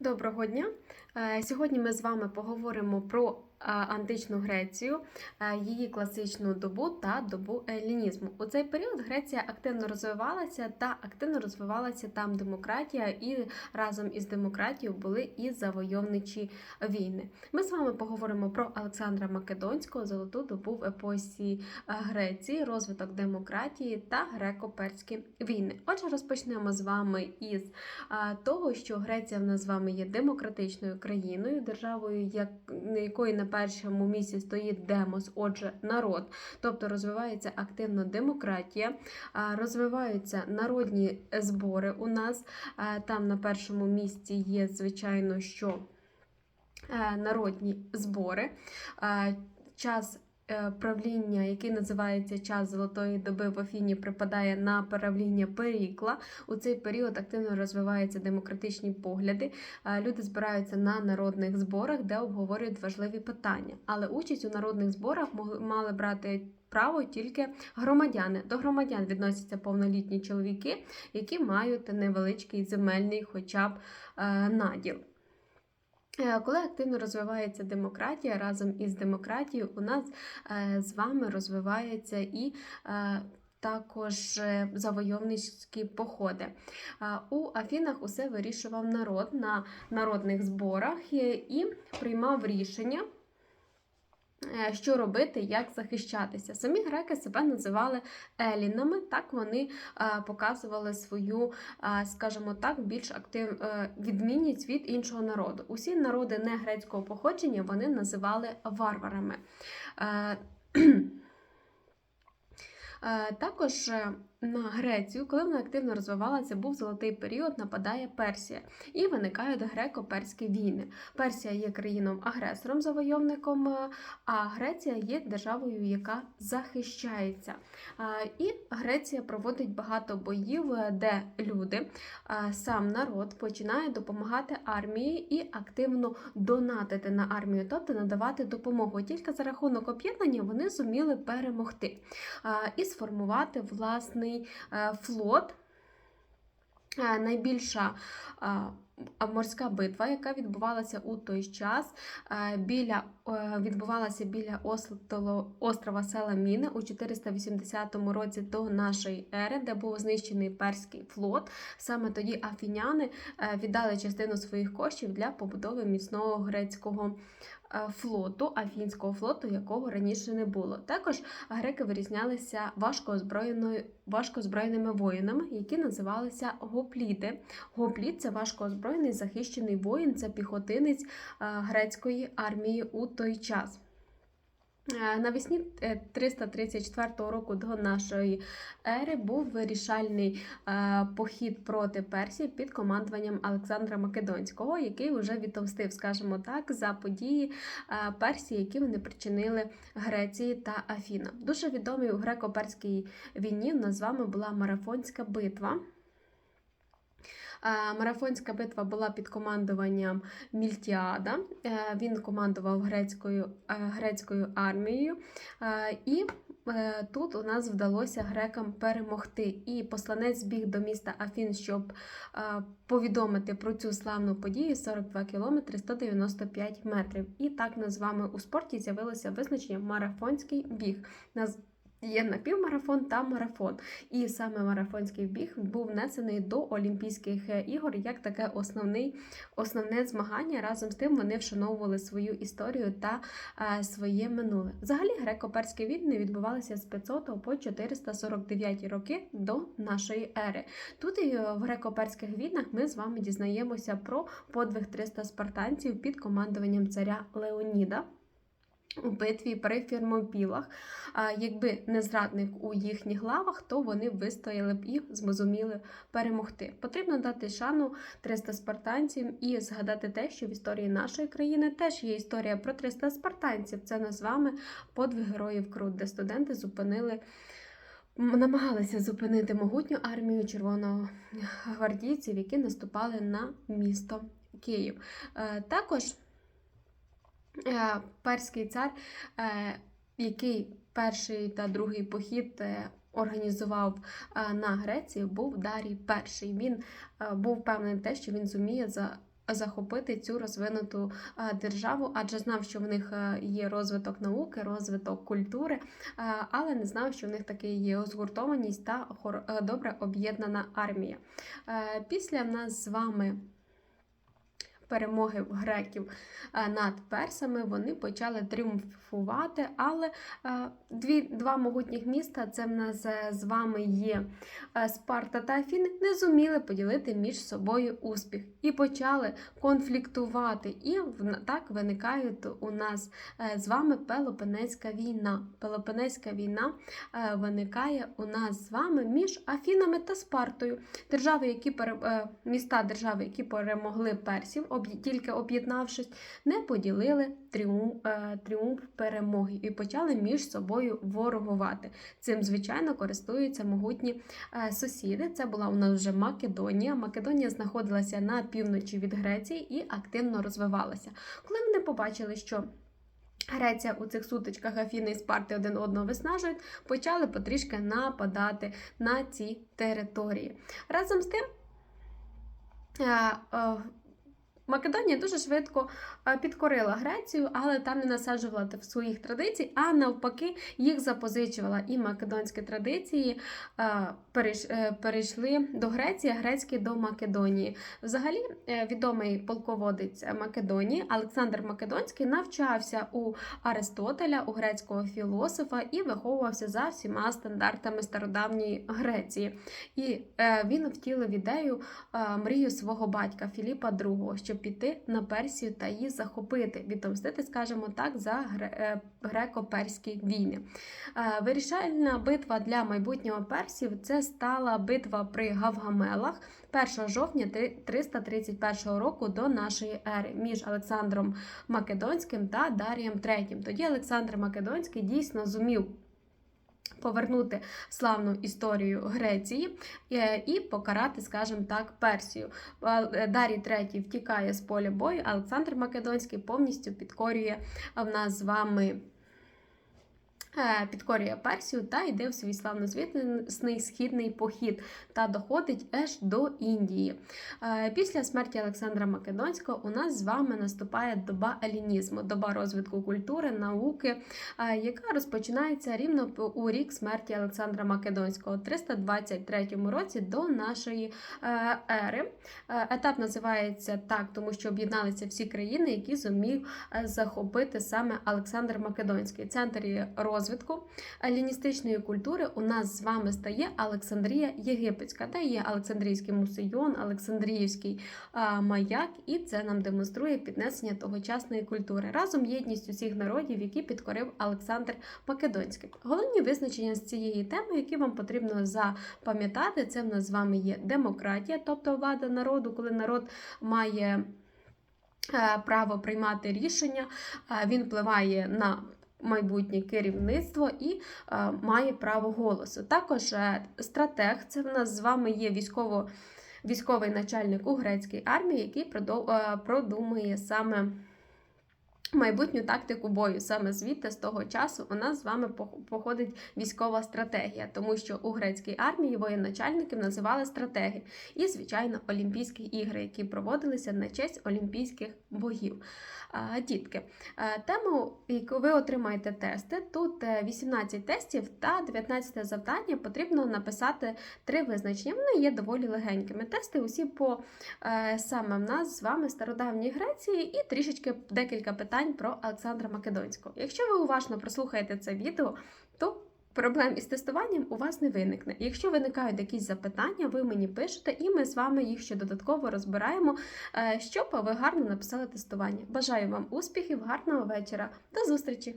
Доброго дня! Е, Сьогодні ми з вами поговоримо про античну Грецію, її класичну добу та добу елінізму. У цей період Греція активно розвивалася та активно розвивалася там демократія, і разом із демократією були і завойовничі війни. Ми з вами поговоримо про Олександра Македонського, золоту добу в епосі Греції, розвиток демократії та греко-перські війни. Отже, розпочнемо з вами із того, що Греція в нас з вами є демократичною країною, державою, як, якої на першому місці стоїть демос, отже, народ, тобто розвивається активно демократія, розвиваються народні збори у нас. Там на першому місці є, звичайно, що е, народні збори. Час правління, який називається час золотої доби в Афіні, припадає на правління Перікла. У цей період активно розвиваються демократичні погляди. Е, Люди збираються на народних зборах, де обговорюють важливі питання. Але участь у народних зборах мали брати. Право тільки громадяни. До громадян відносяться повнолітні чоловіки, які мають невеличкий земельний, хоча б е, наділ. Е, Коли активно розвивається демократія, разом із демократією у нас е, з вами розвивається і е, також завойовницькі походи. У Афінах усе вирішував народ на народних зборах і приймав рішення. Е, Що робити, як захищатися? Самі греки себе називали елінами, так вони е, показували свою скажімо так, більш актив е, відмінність від іншого народу. Усі народи не грецького походження вони називали варварами. Е, е, Також е, на Грецію, коли вона активно розвивалася, був золотий період, нападає Персія і виникають греко-перські війни. Персія є країном-агресором, завойовником, е, а Греція є державою, яка захищається. Е, І Греція проводить багато боїв, е, де люди, сам народ починає допомагати армії і активно донатити на армію, тобто надавати допомогу. Тільки за рахунок об'єднання вони зуміли перемогти і сформувати власний е, флот. Е, Найбільша е, морська битва, яка відбувалася у той час, біля відбувалася біля острова, Саламіни у 480 році до нашої ери, де був знищений перський флот. Саме тоді афіняни віддали частину своїх коштів для побудови міцного грецького флоту, афінського флоту, якого раніше не було. Також греки вирізнялися важкоозброєними воїнами, які називалися гопліти. Гопліт це важкоозброєний захищений воїн, це піхотинець е, грецької армії у той час. Е, Навесні е, 334 року до нашої ери був вирішальний е, похід проти Персії під командуванням Олександра Македонського, який вже відомстив, скажімо так, за події е, Персії, які вони причинили Греції та Афінам. Дуже відомий у греко-перській війні у нас з вами була марафонська битва. Марафонська битва була під командуванням Мільтіада. Е, Він командував грецькою, е, грецькою армією. Е, І тут у нас вдалося грекам перемогти. І посланець біг до міста Афін, щоб повідомити про цю славну подію 42 кілометри 195 метрів. І так нас з вами у спорті з'явилося визначення марафонський біг. Є напівмарафон та марафон. І саме марафонський біг був внесений до Олімпійських е, ігор як таке основний, основне змагання. Разом з тим вони вшановували свою історію та е, своє минуле. Взагалі греко-перські війни відбувалися з 500 по 449 роки до нашої ери. Тут е, в греко-перських війнах ми з вами дізнаємося про подвиг 300 спартанців під командуванням царя Леоніда. У битві при Фермопілах. А якби не зрадник у їхніх главах, то вони вистояли б і змозуміли перемогти. Потрібно дати шану 300 спартанців і згадати те, що в історії нашої країни теж є історія про 300 спартанців. Це не з вами подвиг героїв Крут, де студенти зупинили. Намагалися зупинити могутню армію червоногвардійців, які наступали на місто Київ. Е, Також перський цар, е, який перший та другий похід е, організував е, на Грецію, був Дарій І. Він е, був впевнений в те, що він зуміє за захопити цю розвинуту е, державу, адже знав, що в них е, є розвиток науки, розвиток культури, е, але не знав, що в них таки є згуртованість та е, добре об'єднана армія. Е, Після нас з вами. Перемоги греків е, над персами вони почали тріумфувати, але е, дві, два могутніх міста це в нас е, з вами є Спарта та Афіни, не зуміли поділити між собою успіх і почали конфліктувати. І так виникають у нас з вами Пелопонезька війна. Пелопонезька війна виникає у нас з вами між Афінами та Спартою. Держави, які міста держави, які перемогли персів, тільки об'єднавшись, не поділили тріумф, тріумф перемоги і почали між собою ворогувати. Цим, звичайно, користуються могутні е, сусіди. Це була у нас вже Македонія. Македонія знаходилася на півночі від Греції і активно розвивалася. Коли вони побачили, що Греція у цих сутичках Афіни і Спарти один одного виснажують, почали потрішки нападати на ці території. Разом з тим, е, е, Македонія дуже швидко е, підкорила Грецію, але там не насаджувала своїх традицій, а навпаки, їх запозичувала. І македонські традиції е, е, перейшли до Греції, а грецькі до Македонії. Взагалі, відомий полководець Македонії Олександр Македонський навчався у Аристотеля, у грецького філософа, і виховувався за всіма стандартами стародавньої Греції. І він втілив ідею мрію свого батька Філіпа II, щоб піти на Персію та її захопити, відомстити, скажімо так, за е, греко-перські війни. Е, Вирішальна битва для майбутнього персів це стала битва при Гавгамелах 1 жовтня 331 року до нашої ери між Олександром Македонським та Дарієм III. Тоді Олександр Македонський дійсно зумів повернути славну історію Греції е, і покарати, скажімо так, Персію. Е, Дарій III втікає з поля бою, а Олександр Македонський повністю підкорює е, в нас з вами. Е, Підкорює Персію та йде в свій славнозвісний східний похід та доходить аж до Індії. Е, Після смерті Олександра Македонського у нас з вами наступає доба елінізму, доба розвитку культури, науки, е, яка розпочинається рівно у рік смерті Олександра Македонського, 323 році до нашої ери. Етап називається так, тому що об'єдналися всі країни, які зумів захопити саме Олександр Македонський. Центр є розвитку еліністичної культури у нас з вами стає Олександрія Єгипетська, де є Олександрійський мусейон, Олександріївський маяк, і це нам демонструє піднесення тогочасної культури разом єдність усіх народів, які підкорив Олександр Македонський. Головні визначення з цієї теми, які вам потрібно запам'ятати, це в нас з вами є демократія, тобто влада народу, коли народ має. е, Право приймати рішення, він впливає на майбутнє керівництво і е, має право голосу. Також е, стратег це в нас з вами є військово, військовий начальник у грецькій армії, який е, продумує саме. Майбутню тактику бою саме звідти з того часу у нас з вами походить військова стратегія, тому що у грецькій армії воєначальників називали стратеги, і звичайно Олімпійські ігри, які проводилися на честь олімпійських богів. Дітки, е, тему, яку ви отримаєте тести, тут е, 18 тестів та 19 завдання потрібно написати три визначення. Вони є доволі легенькими. Тести усі по е, саме в нас з вами стародавньої Греції і трішечки декілька питань про Олександра Македонського. Якщо ви уважно прослухаєте це відео, то Проблем із тестуванням у вас не виникне. Якщо виникають якісь запитання, ви мені пишете, і ми з вами їх ще додатково розбираємо, е, щоб ви гарно написали тестування. Бажаю вам успіхів, гарного вечора. До зустрічі!